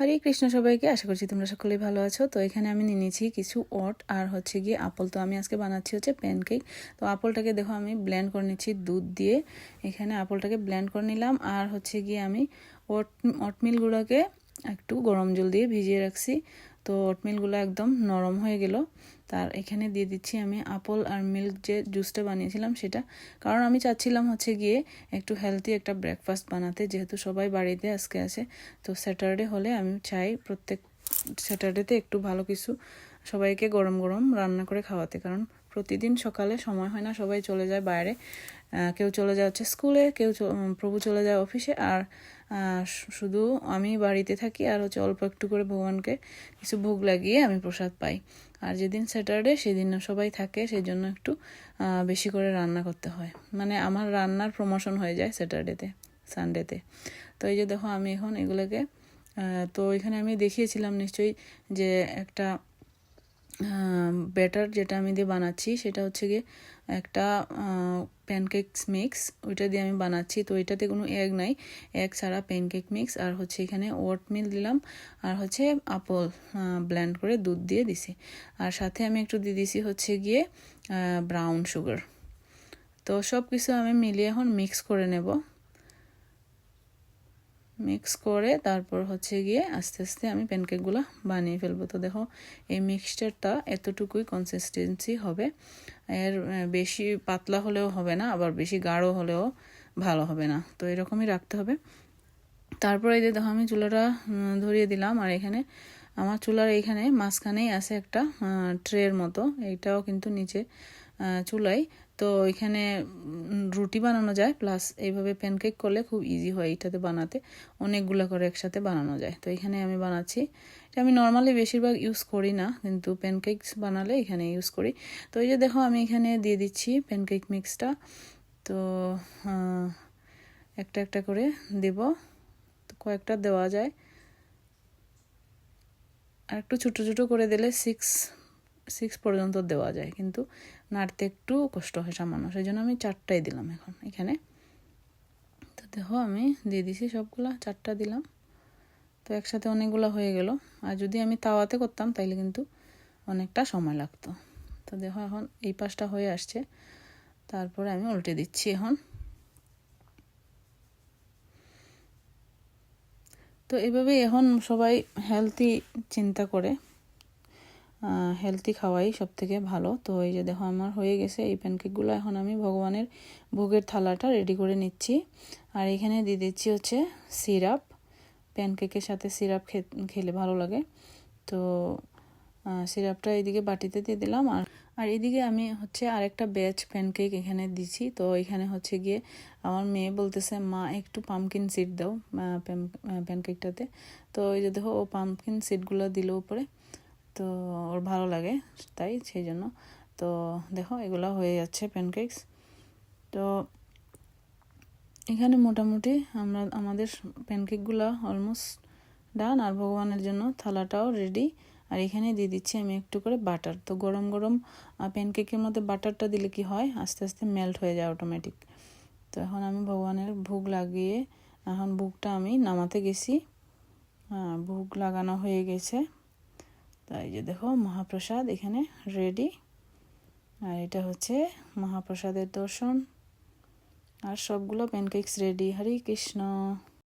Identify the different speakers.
Speaker 1: হরে কৃষ্ণ সবাইকে, আশা করছি তোমরা সকলেই ভালো আছো। তো এখানে আমি নিয়ে নিয়েছি কিছু ওট আর হচ্ছে গিয়ে আপল। তো আমি আজকে বানাচ্ছি হচ্ছে প্যানকেক তো আপলটাকে দেখো আমি ব্ল্যান্ড করে নিচ্ছি দুধ দিয়ে। এখানে আপলটাকে ব্ল্যান্ড করে নিলাম। আর হচ্ছে গিয়ে আমি ওট ওটমিলগুলোকে একটু গরম জল দিয়ে ভিজিয়ে রাখছি। তো ওটমিলগুলো একদম নরম হয়ে গেল। তার এখানে দিয়ে দিচ্ছি আমি আপল আর মিল্ক যে জুসটা বানিয়েছিলাম সেটা। কারণ আমি চাচ্ছিলাম হচ্ছে গিয়ে একটু হেলদি একটা ব্রেকফাস্ট বানাতে, যেহেতু সবাই বাড়িতে আজকে আছে। তো স্যাটারডে হলে আমি চাই প্রত্যেক স্যাটারডেতে একটু ভালো কিছু সবাইকে গরম গরম রান্না করে খাওয়াতে। কারণ প্রতিদিন সকালে সময় হয় না, সবাই চলে যায় বাইরে। কেউ চলে যায় হচ্ছে স্কুলে কেউ প্রভু চলে যায় অফিসে আর শুধু আমি বাড়িতে থাকি আর হচ্ছে অল্প একটু করে ভগবানকে কিছু ভোগ লাগিয়ে আমি প্রসাদ পাই। আর যেদিন স্যাটারডে সেদিন সবাই থাকে সেই জন্য একটু বেশি করে রান্না করতে হয়। মানে আমার রান্নার প্রমোশন হয়ে যায় স্যাটারডেতে, সানডেতে। তো এই যে দেখো আমি এখন এগুলোকে তো এখানে আমি দেখিয়েছিলাম নিশ্চয়ই যে একটা ব্যাটার যেটা আমি দিয়ে বানাচ্ছি, সেটা হচ্ছে গিয়ে একটা প্যানকেকস মিক্স ওইটা দিয়ে আমি বানাচ্ছি। তো এটাতে কোনো এগ নাই। এগ ছাড়া প্যানকেক মিক্স আর হচ্ছে এখানে ওট মিল দিলাম, আর হচ্ছে আপল ব্ল্যান্ড করে দুধ দিয়ে দিছি। আর সাথে আমি একটু দিয়ে দিছি হচ্ছে গিয়ে ব্রাউন সুগার তো সব কিছু আমি মিলিয়ে এখন মিক্স করে নেব। মিক্স করে তারপর হচ্ছে গিয়ে আস্তে আস্তে আমি প্যানকেকগুলো বানিয়ে ফেলব। তো দেখো, এই মিক্সচারটা এতটুকুই কনসিস্টেন্সি হবে। এর বেশি পাতলা হলেও হবে না, আবার বেশি গাঢ় হলেও ভালো হবে না। তো এরকমই রাখতে হবে। তারপরে এই যে দেখো, আমি চুলাটা ধরিয়ে দিলাম। আর এখানে আমার চুলার এইখানে মাঝখানেই আছে একটা ট্রের মতো। এইটাও কিন্তু নিচে চুলাই তো এখানে রুটি বানানো যায় প্লাস এইভাবে প্যানকেক করলে খুব ইজি হয় এটাতে বানাতে। অনেকগুলো করে একসাথে বানানো যায়। তো এখানে আমি বানাচ্ছি। এটা আমি নর্মালি বেশিরভাগ ইউজ করি না, কিন্তু প্যানকেকস বানালে এখানে ইউজ করি। তো এই যে দেখো, আমি এখানে দিয়ে দিচ্ছি প্যানকেক মিক্সটা তো একটা একটা করে দেব। তো কয়েকটা দেওয়া যায়। আর একটু ছোটো ছোটো করে দিলে সিক্স সিক্স পর্যন্ত দেওয়া যায়। কিন্তু নাড়তে একটু কষ্ট হয় সামান্য। সেই জন্য আমি চারটাই দিলাম এখন এখানে। তো দেখো আমি দিয়ে দিছি সবগুলা, চারটা দিলাম। তো একসাথে অনেকগুলো হয়ে গেল। আর যদি আমি তাওয়াতে করতাম, তাইলে কিন্তু অনেকটা সময় লাগতো। তো দেখো এখন এই পাশটা হয়ে আসছে। তারপরে আমি উল্টে দিচ্ছি এখন। তো এভাবেই এখন সবাই হেলথি চিন্তা করে। হেলদি খাওয়াই সব থেকে ভালো। তো এই যে দেখো আমার হয়ে গেছে, এই প্যানকেকগুলো এখন আমি ভগবানের ভোগের থালাটা রেডি করে নিচ্ছি। আর এখানে দিয়ে দিচ্ছি হচ্ছে সিরাপ প্যানকেকের সাথে সিরাপ খেলে ভালো লাগে। তো সিরাপটা এইদিকে বাটিতে দিয়ে দিলাম। আর আর এদিকে আমি হচ্ছে আরেকটা ব্যাচ প্যানকেক এখানে দিছি তো এখানে হচ্ছে গিয়ে আমার মেয়ে বলতেছে, মা, একটু পামকিন সিড দাও প্যান প্যানকেকটাতে তো ওই যে দেখো ও পামকিন সিডগুলো দিল উপরে। তো ওর ভালো লাগে, তাই সেই জন্য। তো দেখো, এগুলো হয়ে যাচ্ছে প্যানকেকস তো এখানে মোটামুটি আমরা, আমাদের প্যানকেকগুলো অলমোস্ট ডান আর ভগবানের জন্য থালাটাও রেডি আর এখানে দিয়ে দিচ্ছি আমি একটু করে বাটার তো গরম গরম প্যানকেকের মধ্যে বাটারটা দিলে কি হয়? আস্তে আস্তে মেল্ট হয়ে যায় অটোমেটিক তো এখন আমি ভগবানের ভোগ লাগিয়ে, এখন ভোগটা আমি নামাতে গেছি। হ্যাঁ ভোগ লাগানো হয়ে গেছে। তাই যে দেখো মহাপ্রসাদ এখানে রেডি আর এটা হচ্ছে মহাপ্রসাদের দর্শন। আর সবগুলো প্যানকেকস রেডি হরে কৃষ্ণ।